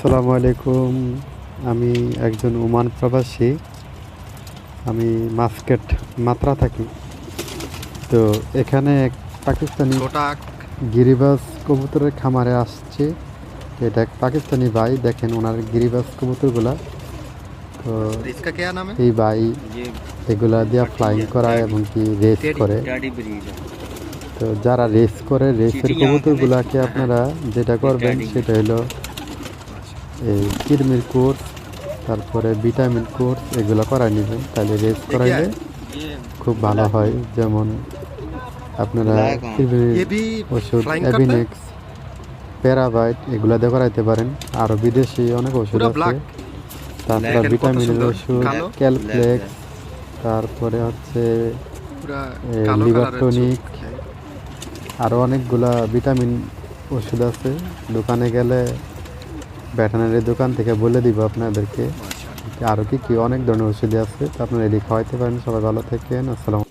আসসালামু আলাইকুম। আমি একজন ওমান প্রবাসী। আমি মাস্কেট মাত্রা থাকি। তো এখানে এক পাকিস্তানি গিরিবাস কবুতরের খামারে আসছে। এটা এক পাকিস্তানি ভাই দেখেন ওনার গিরিবাস কবুতরগুলা। তো এই ভাই এগুলা দিয়া ফ্লাইং করা এবং কি রেস করে। তো যারা রেস করে রেসের কবুতরগুলাকে আপনারা যেটা করবেন সেটা হলো এই কিডনির কোর্স তারপরে ভিটামিন কোর্স এগুলো করাই নেবেন। তাহলে রেস্ট করাইলে খুব ভালো হয়। যেমন আপনারা ওষুধ অ্যাবিনেক্স প্যারাবাইট এগুলো দিয়ে করাইতে পারেন। আরও বিদেশি অনেক ওষুধ আছে। তারপরে ভিটামিনের ওষুধ ক্যালপ্লেক্স তারপরে হচ্ছে লিভার আরও অনেকগুলা ভিটামিন ওষুধ আছে। দোকানে গেলে ভেটেনারি দোকান থেকে বলে দিব আপনাদেরকে। আরও কি কি? অনেক ধরনের ওষুধ আছে। তো আপনারা এদিকে খাওয়াইতে পারেন। সবাই ভালো থাকেন। আসসালাম